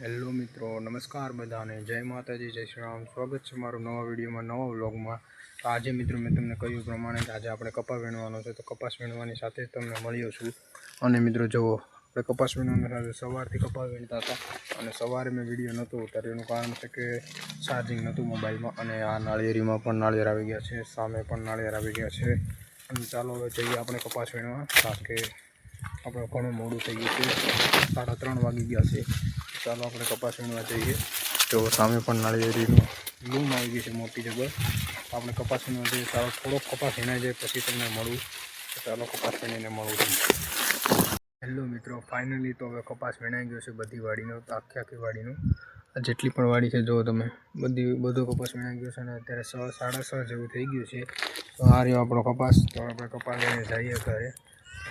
Hello મિત્રો, નમસ્કાર બધાને. જય માતાજી, જય શ્રી રામ. સ્વાગત છે મારું નવા વિડીયોમાં, નવા વ્લોગમાં. તો આજે મિત્રો મેં તમને કહ્યું પ્રમાણે કે આજે આપણે કપાસ વીણવાનો છે. તો કપાસ વીણવાની સાથે જ તમને મળ્યો છું. અને મિત્રો જુઓ આપણે કપાસ વીણવાની સાથે સવારથી કપાસ વીણતા હતા. અને સવારે મેં વીડિયો નહોતો ઉતાર્યો. એનું કારણ છે કે ચાર્જિંગ નહોતું મોબાઈલમાં અને આ નાળિયેરીમાં પણ નાળિયેર આવી ગયા છે. સામે પણ નાળિયેર આવી ગયા છે. અને ચાલો હવે જઈએ આપણે કપાસ વીણવા. કારણ કે આપણે ઘણું મોડું થઈ ગયું છે. સાડા ત્રણ વાગી ગયા છે. ચાલો આપણે કપાસ વીણવા જઈએ. તો સામે પણ નાળિયેરીનું લૂમ આવી ગઈ છે મોટી જબર. આપણે કપાસ વીણવા જઈએ. ચાલો થોડોક કપાસ વીણાઈ જાય પછી તમને મળું. તો ચાલો કપાસ વીણીને મળું. છું હેલો મિત્રો, ફાઇનલી તો હવે કપાસ વીણાઈ ગયો છે બધી વાડીનો, આખી આખી વાડીનું. આ જેટલી પણ વાડી છે, જુઓ તમે, બધી, બધો કપાસ વીણાઈ ગયો છે અને અત્યારે સ, સાડા છ જેવું થઈ ગયું છે. તો આ રહ્યો આપણો કપાસ. તો આપણે કપાસ લઈને જઈએ ઘરે.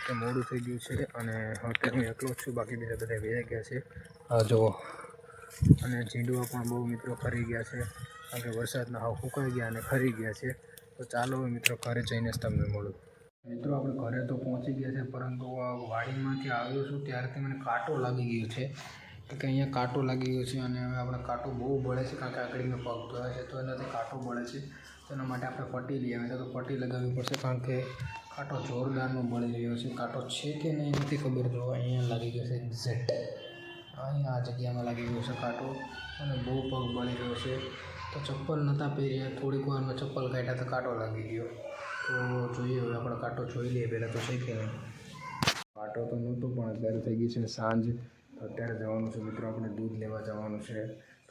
એટલે મોડું થઈ ગયું છે અને અત્યારે હું એકલો જ છું, બાકી બીજા બધા વેરાઈ ગયા છે. આ જુઓ અને ઝીંડવા પણ બહુ મિત્રો ખરી ગયા છે. કારણ કે વરસાદના હાવ ફૂંકાઈ ગયા અને ખરી ગયા છે. તો ચાલો હવે મિત્રો ઘરે જઈને જ તમને મળું. મિત્રો, આપણે ઘરે તો પહોંચી ગયા છે, પરંતુ વાડીમાંથી આવ્યો છું ત્યારથી મને કાંટો લાગી ગયો છે. કે અહીંયા કાંટો લાગી ગયો છે અને હવે આપણે કાંટો બહુ બળે છે, કારણ કે આગળ પગ ધોયા છે, તો એનાથી કાંટો બળે છે. તો એના માટે આપણે પટ્ટી લઈ આવ્યા તો પટ્ટી લગાવવી પડશે, કારણ કે કાંટો જોરદારનો બળી રહ્યો છે. કાંટો છે કે નહીં નથી ખબર. જો અહીંયા લાગી ગયો છે એક્ઝેક્ટ અહીંયા આ જગ્યામાં લાગી ગયો છે કાંટો અને બહુ પગ બળી રહ્યો છે. તો ચપ્પલ નહોતા પહેર્યા. થોડીક વારમાં ચપ્પલ કાઢ્યા તો કાંટો લાગી ગયો. તો જોઈએ હવે આપણે કાંટો જોઈ લઈએ પહેલાં તો છે કે નહીં. કાંટો તો નહોતો પણ અત્યારે થઈ ગઈ છે સાંજ. અત્યારે જવાનું છે મિત્રો, આપણે દૂધ લેવા જવાનું છે.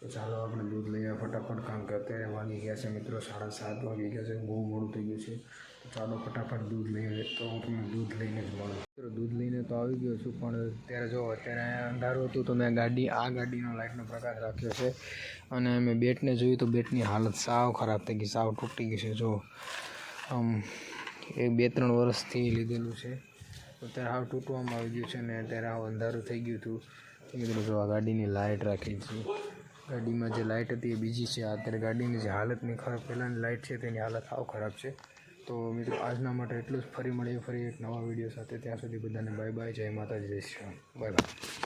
તો ચાલો આપણે દૂધ લઈએ ફટાફટ. કામ કે અત્યારે વાગી ગયા છે મિત્રો સાડા સાત વાગી ગયા છે. બહુ મોડું થઈ ગયું છે. તો ચાલો ફટાફટ દૂધ લઈએ. તો હું તમને દૂધ લઈને જ મળું. મિત્રો, દૂધ લઈને તો આવી ગયો છું, પણ અત્યારે જો અત્યારે અંધારું હતું તો મેં ગાડી, આ ગાડીનો લાઇટનો પ્રકાશ રાખ્યો છે. અને મેં બેટને જોયું તો બેટની હાલત સાવ ખરાબ થઈ ગઈ, સાવ તૂટી ગઈ છે. જો, આમ એક બે ત્રણ વર્ષથી લીધેલું છે. અત્યારે હાવ તૂટવામાં આવી ગયું છે ને અત્યારે હાવ અંધારું થઈ ગયું હતું. મિત્રો, જો આ ગાડીની લાઇટ રાખી છે. ગાડીમાં જે લાઇટ હતી એ બીજી છે. અત્યારે ગાડીની જે હાલતની ખરાબ પહેલાંની લાઇટ છે, તેની હાલત આવ ખરાબ છે. તો મિત્રો, આજના માટે એટલું જ. ફરી મળીએ, ફરી એક નવા વીડિયો સાથે. ત્યાં સુધી બધાને બાય બાય જય માતાજી, જય શ્રી રામ. Bye bye